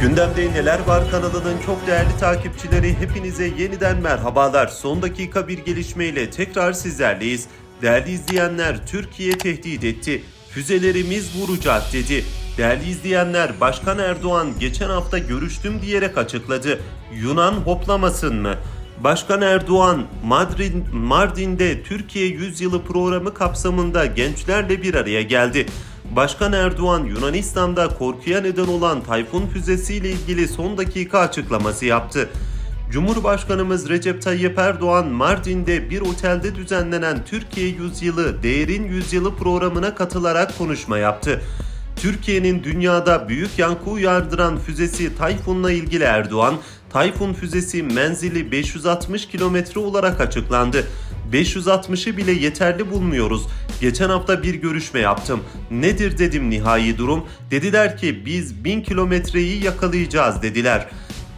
Gündemde Neler Var kanalının çok değerli takipçileri hepinize yeniden merhabalar. Son dakika bir gelişmeyle tekrar sizlerleyiz. Değerli izleyenler Türkiye tehdit etti. Füzelerimiz vuracak dedi. Değerli izleyenler Başkan Erdoğan geçen hafta görüştüm diyerek açıkladı. Yunan hoplamasın mı? Başkan Erdoğan Madrid, Mardin'de Türkiye Yüzyılı programı kapsamında gençlerle bir araya geldi. Başkan Erdoğan Yunanistan'da korkuya neden olan Tayfun füzesiyle ilgili son dakika açıklaması yaptı. Cumhurbaşkanımız Recep Tayyip Erdoğan Mardin'de bir otelde düzenlenen Türkiye Yüzyılı Değerin Yüzyılı programına katılarak konuşma yaptı. Türkiye'nin dünyada büyük yankı uyardıran füzesi Tayfun'la ilgili Erdoğan, Tayfun füzesi menzili 560 kilometre olarak açıklandı. 560'ı bile yeterli bulmuyoruz. Geçen hafta bir görüşme yaptım. Nedir dedim nihai durum. Dediler ki biz 1000 kilometreyi yakalayacağız dediler.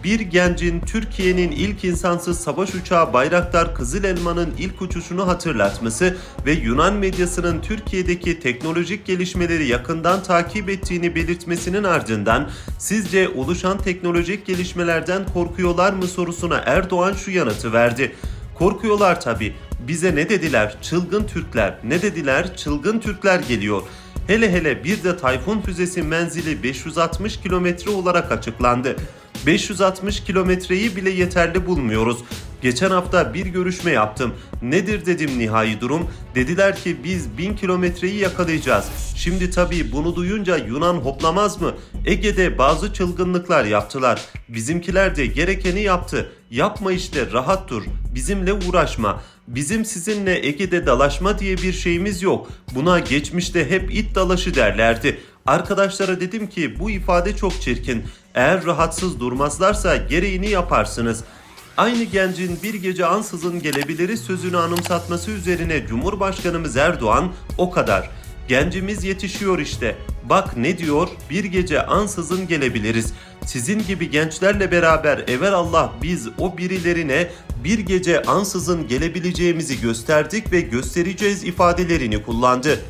Bir gencin Türkiye'nin ilk insansız savaş uçağı Bayraktar Kızıl Elma'nın ilk uçuşunu hatırlatması ve Yunan medyasının Türkiye'deki teknolojik gelişmeleri yakından takip ettiğini belirtmesinin ardından sizce oluşan teknolojik gelişmelerden korkuyorlar mı sorusuna Erdoğan şu yanıtı verdi. Korkuyorlar tabi. Bize ne dediler? Çılgın Türkler. Ne dediler? Çılgın Türkler geliyor. Hele hele bir de Tayfun füzesi menzili 560 kilometre olarak açıklandı. 560 kilometreyi bile yeterli bulmuyoruz. Geçen hafta bir görüşme yaptım. Nedir dedim nihai durum. Dediler ki biz 1000 kilometreyi yakalayacağız. Şimdi tabii bunu duyunca Yunan hoplamaz mı? Ege'de bazı çılgınlıklar yaptılar. Bizimkiler de gerekeni yaptı. Yapma işte rahat dur. Bizimle uğraşma. Bizim sizinle Ege'de dalaşma diye bir şeyimiz yok. Buna geçmişte hep it dalaşı derlerdi. Arkadaşlara dedim ki bu ifade çok çirkin. Eğer rahatsız durmazlarsa gereğini yaparsınız. Aynı gencin bir gece ansızın gelebiliri sözünü anımsatması üzerine Cumhurbaşkanımız Erdoğan o kadar. Gencimiz yetişiyor işte. Bak ne diyor? Bir gece ansızın gelebiliriz. Sizin gibi gençlerle beraber Allah biz o birilerine bir gece ansızın gelebileceğimizi gösterdik ve göstereceğiz ifadelerini kullandı.